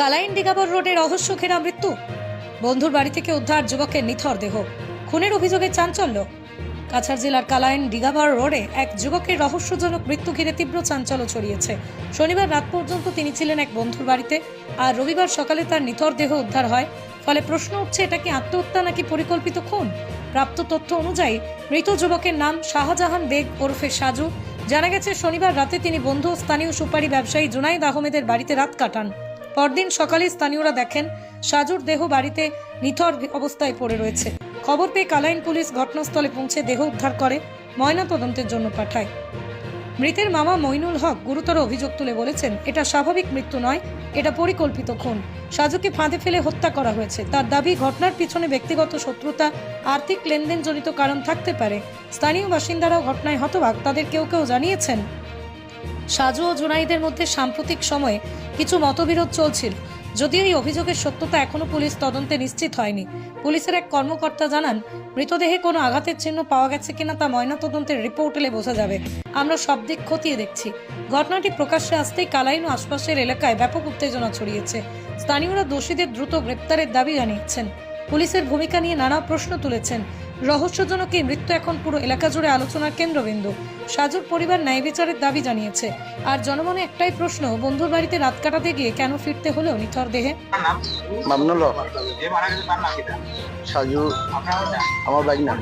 কালাইন ডিগাবর রোডে রহস্য ঘেরা মৃত্যু। বন্ধুর বাড়ি থেকে উদ্ধার যুবকের নিথর দেহ। খুনের অভিযোগে চাঞ্চল্য। কাছাড় জেলার কালাইন ডিগাবার রোডে এক যুবকের রহস্যজনক মৃত্যু ঘিরে তীব্র চাঞ্চল্য ছড়িয়েছে। শনিবার রাত পর্যন্ত তিনি ছিলেন এক বন্ধুর বাড়িতে, আর রবিবার সকালে তার নিথর দেহ উদ্ধার হয়। ফলে প্রশ্ন উঠছে, এটা কি আত্মহত্যা নাকি পরিকল্পিত খুন? প্রাপ্ত তথ্য অনুযায়ী, মৃত যুবকের নাম শাহজাহান বেগ ওরফে সাজু। জানা গেছে, শনিবার রাতে তিনি বন্ধু স্থানীয় সুপারি ব্যবসায়ী জুনাইদ আহমেদের বাড়িতে রাত কাটান। পরদিন সকালে স্থানীয়রা দেখেন সাজুর দেহ বাড়িতে নিথর অবস্থায় পড়ে রয়েছে। খবর পেয়ে কালাইন পুলিশ ঘটনাস্থলে পৌঁছে দেহ উদ্ধার করে ময়না তদন্তের জন্য পাঠায়। মৃতের মামা মইনুল হক গুরুতর অভিযোগ তুলে বলেছেন, এটা স্বাভাবিক মৃত্যু নয়, এটা পরিকল্পিত খুন। সাজুকে ফাঁদে ফেলে হত্যা করা হয়েছে। তার দাবি, ঘটনার পিছনে ব্যক্তিগত শত্রুতা, আর্থিক লেনদেনজনিত কারণ থাকতে পারে। স্থানীয় বাসিন্দারাও ঘটনায় হতবাক। তাদের কেউ কেউ জানিয়েছেন সাজু ও জুনাইদের মধ্যে সাম্প্রতিক সময়ে কিছু মতবিরোধ চলছিল। যদিও এই অভিযোগের সত্যতা এখনও পুলিশ তদন্তে নিশ্চিত হয়নি। পুলিশের এক কর্মকর্তা জানান, মৃতদেহে কোনো আঘাতের চিহ্ন পাওয়া গেছে কিনা তা ময়নাতদন্তের রিপোর্ট এলে বোঝা যাবে। আমরা সব দিক খতিয়ে দেখছি। ঘটনাটি প্রকাশ্যে আসতেই কালাইন ও আশপাশের এলাকায় ব্যাপক উত্তেজনা ছড়িয়েছে। স্থানীয়রা দোষীদের দ্রুত গ্রেপ্তারের দাবি জানিয়েছেন। পুলিশের ভূমিকা নিয়ে নানা প্রশ্ন তুলেছেন। রহস্যজনক এই মৃত্যু এখন পুরো এলাকা জুড়ে আলোচনার কেন্দ্রবিন্দু। সাজুর পরিবার ন্যায় বিচারের দাবি জানিয়েছে। আর জনমনে একটাই প্রশ্ন, বন্ধুর বাড়িতে রাত কাটাতে গিয়ে কেন ফিরতে হলো নিথর দেহে? মামনুল সাজু, আমার না।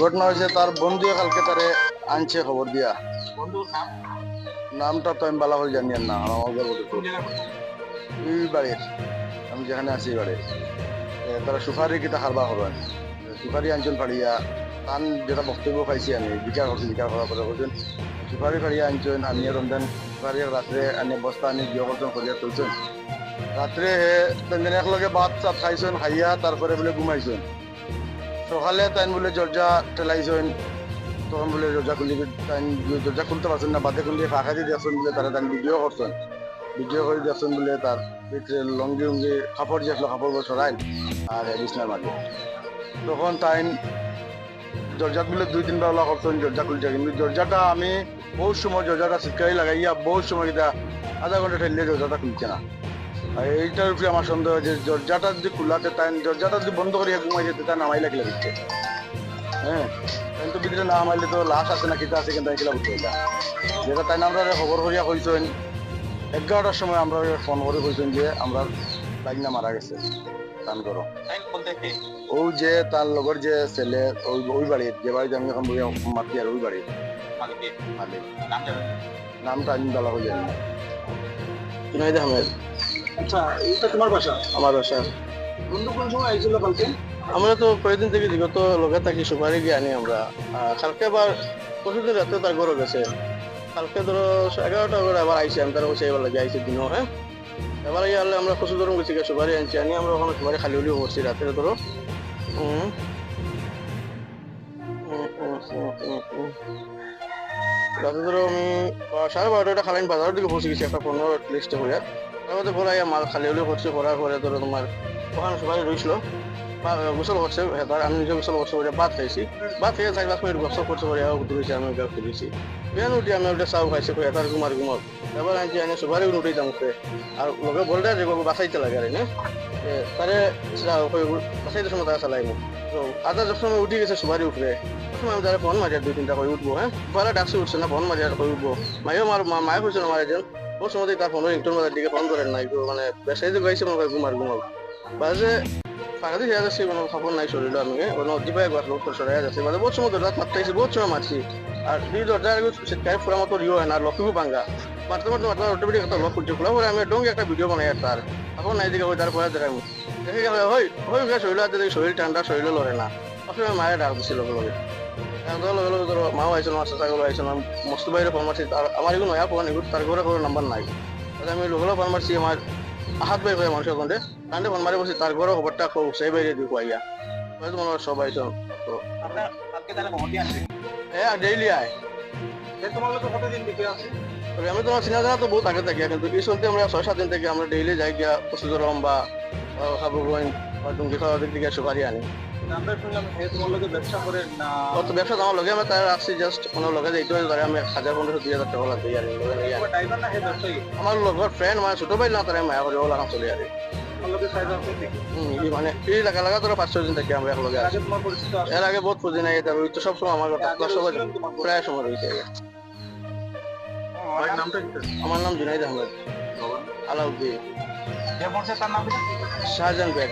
ঘটনা হয়েছে, তার বন্ধু কালকে তারে আনছে খবর দিয়া। নামটা তো আমি বালা করে জানি না আমার বাড়ির, আমি যেখানে আছি বাড়ির। তারা সুপারি কিতা হারবা করবেন সুপারি আনছেন ফাড়িয়া তান যেটা বক্তব্য পাইছি আমি বিচার করছি বিচার করার পরে বলছেন সুপারি ফাড়িয়া আনছেন আমি রমজান সুপারি রাত্রে আনি বস্তা আনি বিয়ে করছেন করিয়া তুলছেন রাত্রে তেমনি একলগে ভাত চাপ খাইছেন খাইয়া তারপরে বলে ঘুমাইছেন সকালে তাই বলে দরজা ঠেলাইছেন তখন বলে দরজা খুলি তাই দরজা খুলতে পারছেন না বাদে খুলি ফাঁকা দিয়ে দিয়েছেন বলে তারা তাই ভিডিও করছেন ভিডিও করে দিয়েছেন বলে তার ভিতরে লঙ্গি উঙ্গি কাপড় যে কাপড় সরাইন আর বিছনার মাঝে তখন তাই দরজা খুলে দুই তিনবার ওলা করছেন, দরজা খুলছে। কিন্তু দরজাটা আমি বহুত সময় দরজাটা শিকারি লাগাইয়া বহুত সময় কিনা আধা ঘণ্টা ঠেললে দরজাটা খুলছে না। আর এইটার উপরে আমার সন্দেহ যে দরজাটা যদি খোলাতে তাই দরজাটা যদি বন্ধ করিয়া ঘুমাই যেতে তাই নামাই লাগিলে দিচ্ছে হ্যাঁ কিন্তু ভিতরে নামাইলে তো লাশ আছে না কিতা আছে কিন্তু এগুলা বুঝতে যেটা তাই আমরা খবর করিয়া কইছেন এগারোটার সময় আমরা ফোন করে কইছেন যে আমরা বাইকনা মারা গেছে দান করো। তাই বলতে কে? ও যে তার লগর যে ছেলে ওই ওই বাড়ির যে বাড়িতে আমি এখন বইয়া মাতি আর ওই বাড়ির। মালিক নামটা আমি বলা হয়ে জানি না। জুনাইদ আহমেদ। আচ্ছা এইটা তোমার বাসা? আমার বাসা। বন্ধু কোন সময় আইছিল কালকে? আমরা তো কয়েকদিন থেকে বিগত লগে থাকি সুপারি গিয়ে আনি আমরা। কালকে আবার পরশুদিন রাতে তার ঘরে গেছে। কালকে ধরো এগারোটা করে আবার আইসি আমি তার বসে এবার লাগে আইসি দিনও হ্যাঁ? এবার গিয়ে আনলে আমরা কচু ধরুন গেছি সুপারি আনছি আনি আমরা ওখানে সুপারি খালি হলেও করছি রাতে, ধরো। হুম। রাতে ধরো আমি সাড়ে বারোটা খালাইন বাজারের দিকে পৌঁছে গেছি, একটা পনেরো লিস্টে করে তারপরে পরে মাল খালি হলেও করছে করার পরে ধরো তোমার, ওখানে সবাই রইছিল গোসল করছে হেতার আমি নিজে গোসল করছে করে ভাত খাইছি। ভাত খেয়ে চার পাঁচ মিনিট গোসল করছে করে উঠেছি আমি গাছ তুলেছি বিয়ান উঠি আমি ওটা চাও খাইছে করে হেতার ঘুমার ঘুমার। এবার আনছি আনি সবারই উঠে যামছে আর লোকে বলতে যে বাঁচাইতে লাগে আর, না? তারে বাঁচাইতে সময় তারা চালাই মোক আধা যখন উঠি গেছে সবারই উঠবে তখন আমি তারা ফোন মারি দুই, তিনটা করে উঠবো হ্যাঁ? পরে ডাকছে, উঠছে না ফোন মারি আর করে উঠবো? মায়েও মার মায়ে কইছিল মারে যেন ওর সময় তার ফোন ইন্টার মাথার দিকে ফোন করেন নাই মানে বেসাই যে গাইছে মনে হয় ঘুমার ঘুমাব বাজে ফাঁকাতে খেয়ে যাচ্ছি কোনো খবর নাই শরীর আমি কোনো দিবাই গাছ লোক সরাই যাচ্ছে মানে বহুত সময় দরজা মারতেছি বহুত সময় মারছি আর দুই দরজা সিটকাই ফুরা মতো রিও হয় না লক্ষ্মীও ভাঙ্গা মারতে মারতে মারতে অটোমেটিক একটা লক করছে খোলা পরে আমি ডঙ্গে একটা ভিডিও বানাই তার এখন নাই দিকে ওই তারপরে দেখাবো দেখে গেলে হই হই গেছে শরীর দেখি শরীর ঠান্ডা শরীরে লড়ে না। আসলে মায়ের ডাক দিছিল লগে লগে। একদম লগে লগে ধরো মাও আইছিল মাস্টার সাইকেল আইছিল মস্ত বাইরে ফোন মারছি আমার এগুলো নয়া ফোন এগুলো তার ঘরে কোনো নাম্বার নাই। আমি লগে লগে ফোন আমার হাত বাই করে মানুষের কোনতে কান্দে ফোন মারি বসে তার ঘরে খবরটা খুব সেই বাইরে দিই আইয়া হয়তো মনে হয় সব তো হ্যাঁ ডেইলি আয় তোমার লোক কতদিন দিতে আছে? আমি তোমার চিনা জানা তো বহুত আগে থাকি কিন্তু এই চলতে আমরা ছয় সাত দিন থেকে আমরা ডেইলি যাই গিয়া পশুজরম বা হাবুগঞ্জ বা ডুঙ্গি খাওয়া দিক দিকে সুপারি আনি। আমরা শুনলাম হে তোমার লোকে ব্যবসা করে না? অত ব্যবসা আমার লগে আমি তার আসছি জাস্ট কোনো লগে যাইতে ধরে আমি হাজার পনেরোশো দুই হাজার টাকা লাগবে আর। ড্রাইভার না হে ব্যবসায়ী? আমার লগর ফ্রেন্ড মানে ছোট ভাই না তারা মায়া করে ওলা চলে আর মানে এই লাগা লাগা তোরা পাঁচ ছয় দিন থেকে আমরা একলগে আছি আগে তোমার এর আগে বহুত পুঁজি নাই ওই তো সবসময় আমার কথা? প্রায় সময় রয়েছে। আমার নাম জুনাইদ আহমেদ। আলাউদ্দিন। যে বলছে তার নাম? শাহজাহান বেগ